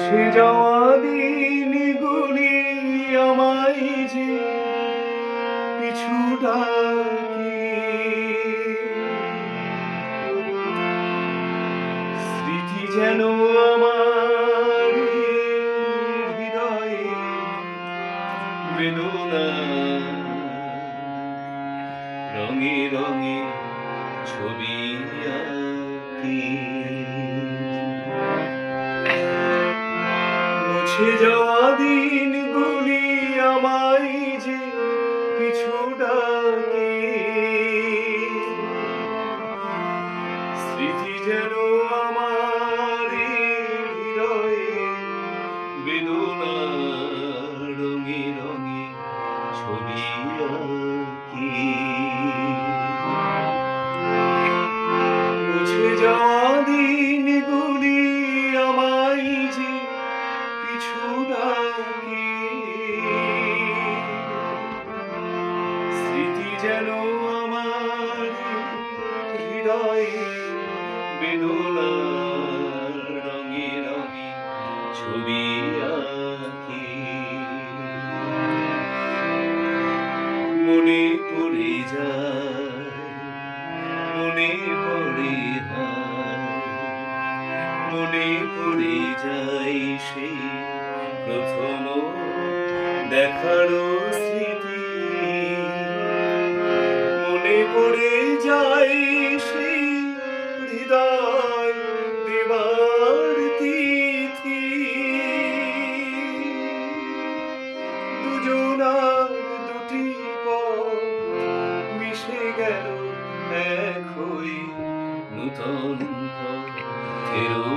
মুছে যাওয়া দিনগুলি আমায় যে পিছু ডাকি। স্মৃতি যেন আমার হৃদয়ে বেদনা। রঙে রঙে ছবি আঁকি। মুছে যাওয়া দিনগুলি আমায় যে কিছু ডাকে। স্মৃতি যেন আমার হৃদয়ে বেদনা যেন আমার হৃদয়ে বেদনা রঙে রঙে ছবি আঁকি। মনে পড়ে যায়, মনে পড়ে মনে পড়ে যায় সেই প্রথম দেখারও স্মৃতি। মনে পড়ে দুজনার দুটি মিশে গেল এক হয়ে। নূতন পথেরও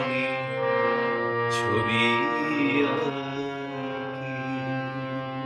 ছবি ছবি